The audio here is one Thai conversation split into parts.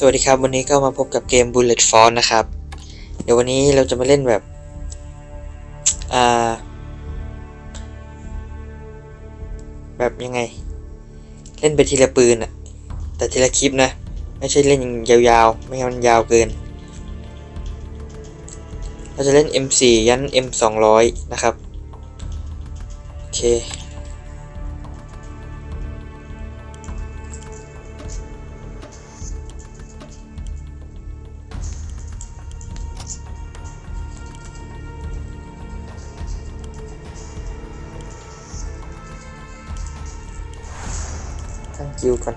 สวัสดีครับ วันนี้ก็มาพบกับเกม Bullet Force นะครับ เดี๋ยววันนี้เราจะมาเล่นแบบอ่าแบบยังไง เล่นไปทีละปืนอะแต่ทีละคลิปนะ ไม่ใช่เล่นยาวๆ ไม่งั้นมันยาวเกิน เราจะเล่น M4 ยัน M200 นะครับ โอเค ตั้งคิวก่อน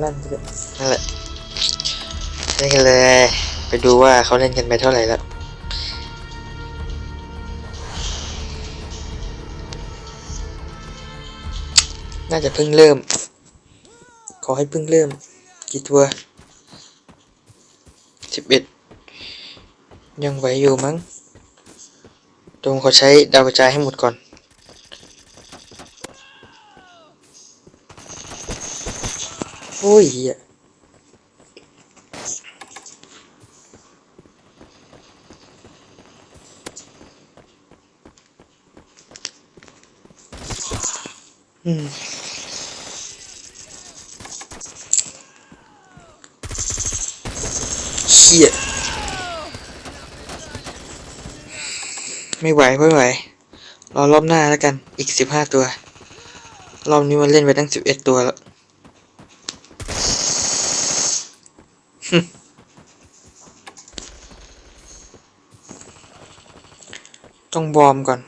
เล่นเนั่นแหละเล่นกันเลย ไปดูว่าเขาเล่นกันไปเท่าไหร่แล้วน่าจะเพิ่งเริ่ม ขอให้เพิ่งเริ่ม กี่ตัวสิบเอ็ดยังไหวอยู่มั้งตรงขาใช้ดาวกระจายให้หมดก่อน โอ้ยเหี้ยอืมเหี้ยไม่ไหวไม่ไหวรอรอบหน้าแล้วกันอีกสิบห้าตัว รอบนี้มันเล่นไปตั้งสิบเอ็ดตัวแล้ว ต้องวอร์มก่อน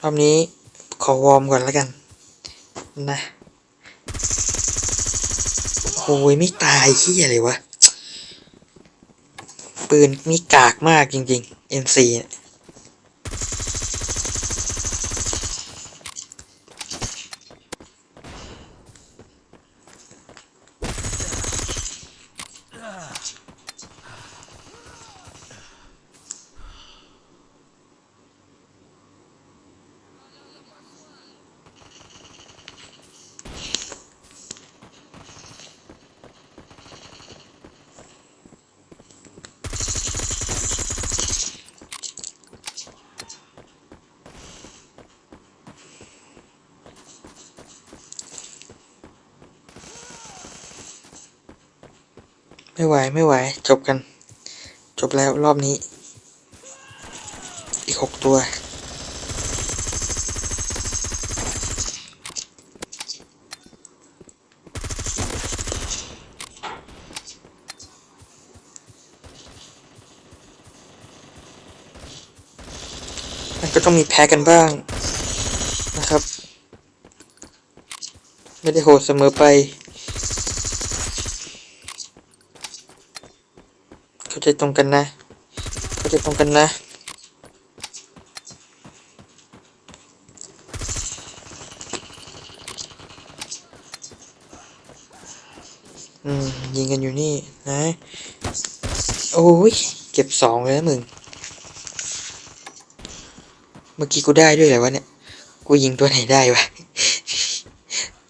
รอบนี้ขอวอร์มก่อนแล้วกัน นะโอ้ยไม่ตายขี้อะไรวะ ปืนมีกากมากจริงๆ M4 เนี่ย ไม่ไหวไม่ไหว จบกัน จบแล้วรอบนี้ อีกหกตัว มันก็ต้องมีแพ้กันบ้างนะครับ ไม่ได้โหดเสมอไป เข้า ใจตรงกันนะเข้าใจตรงกันนะ อืม ยิงกันอยู่นี่นะ โอ้ย เก็บสองเลยนะมึง เมื่อกี้กูได้ด้วยเหรอวะเนี่ย กูยิงตัวไหนได้วะ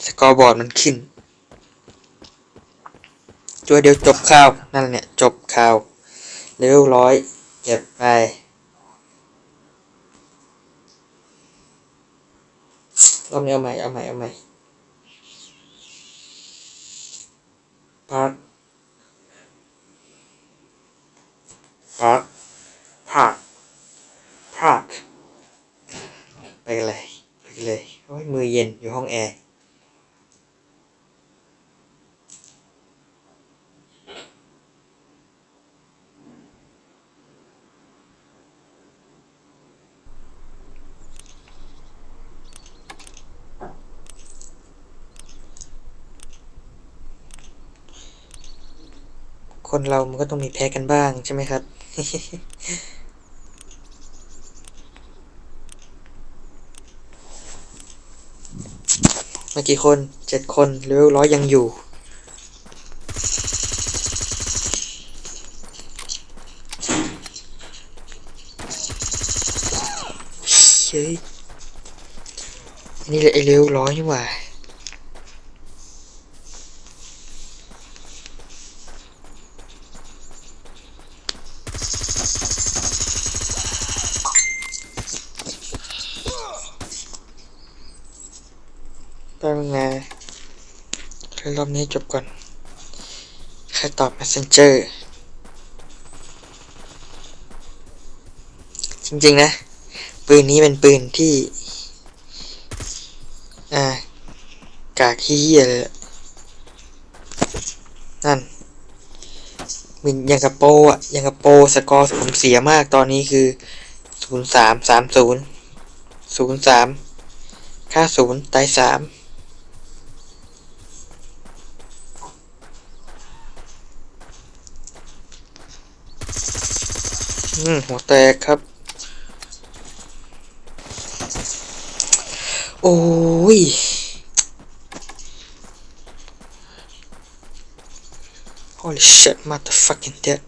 สกอร์บอร์ดมันขึ้นตัวเดียวจบข่าว นั่นแหละเนี่ยจบข่าว เลเวลร้อยเก็บไป รอบนี้เอาใหม่ เอาใหม่ เอาใหม่พักพักพักพักไปเลย ไปเลยโอ้ยมือเย็นอยู่ห้องแอร์ คนเรามันก็ต้องมีแพ้กันบ้างใช่ไหมครับ เมื่อกี่คนเจ็ดคนเลเวลร้อยยังอยู่ เฮ้ยนนี้ไอเร็วร้อยนี่หว่า แป๊บนึงนะแค่รอบนี้จบก่อนแค่ตอบ messenger จริงๆนะ ปืนนี้เป็นปืนที่ อ่า กากเฮี้ยเลยนั่นมันยังกับโปอะยังกับโปสกอร์ผมเสียมากตอนนี้คือศูนย์สามสามศูนย์ศูนย์สามค่าศูนย์ตายสาม อืมหัวแตกครับ โอ้ย Holy shit motherfucking dead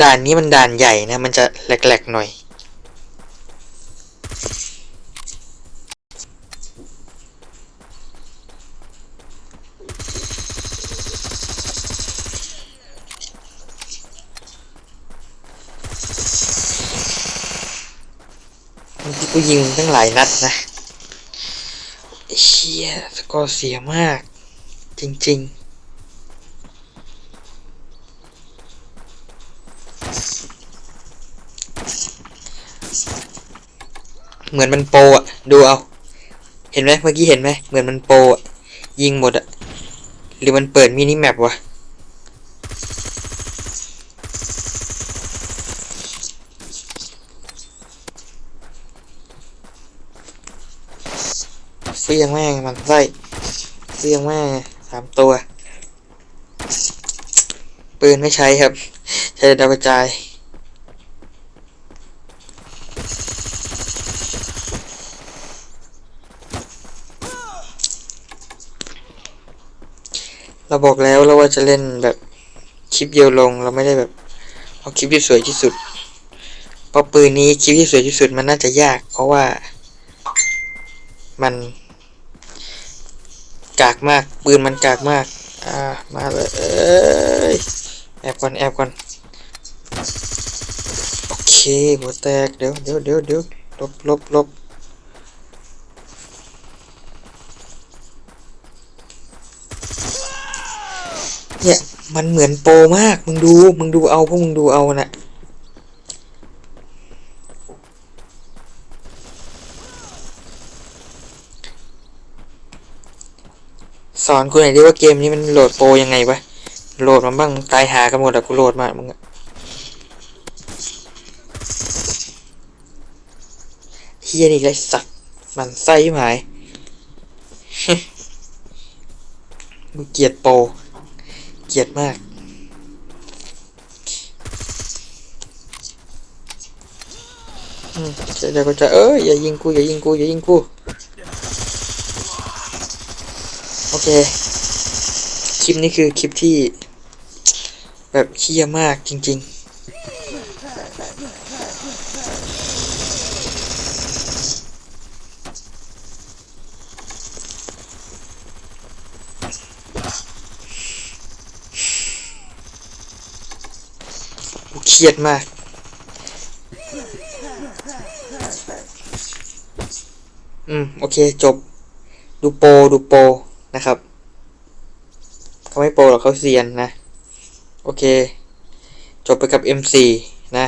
ด่านนี้มันด่านใหญ่นะ มันจะแหลกๆหน่อย กูยิงตั้งหลายนัดนะเชี่ยสกอร์เสียมาก จริง ๆ เหมือนมันโปอะดูเอา เห็นไหมเมื่อกี้เห็นไหมเหมือนมันโปอะยิงหมดอะหรือมันเปิดมินิแมปวะ เฟี้ยงแม่งมันไส้เฟี้ยงแม่สามตัว ปืนไม่ใช้ครับ ใช้ดาวกระจายเราบอกแล้วเราว่าจะเล่นแบบคลิปเดียวลงเราไม่ได้แบบเอาคลิปที่สวยที่สุดเพราะปืนนี้คลิปที่สวยที่สุดมันน่าจะยาก เพราะว่ามัน กากมาก ปืนมันกากมาก อ่า มาเลยเอ้ยแอบก่อนแอบก่อนโอเคหัวแตกเดี๋ยวเดี๋ยวเดี๋ยวเดี๋ยวลบลบลบเนี่ยมันเหมือนโปรมาก มึงดู มึงดูเอาพวกมึงดูเอาน่ะ สอนกูหน่อยดิว่าเกมนี้มันโหลดโปรยังไงวะ โหลดมาบ้างตายหากันหมดอะกูโหลดมามึงอะเฮียนี่ไรสัตว์มันไส้หมายกูเกลียดโปรเกลียดมากเดี๋ยวก็จะเอ้ยอย่ายิงกูอย่ายิงกูอย่ายิงกู โอ เค คลิปนี้คือคลิปที่ แบบเคี้ยมากจริงๆกูเครียดมาก อืม โอเค จบ ดูโป ดูโป นะครับเขาไม่โปรหรอกเขาเซียนนะ โอเค จบไปกับ M4 นะ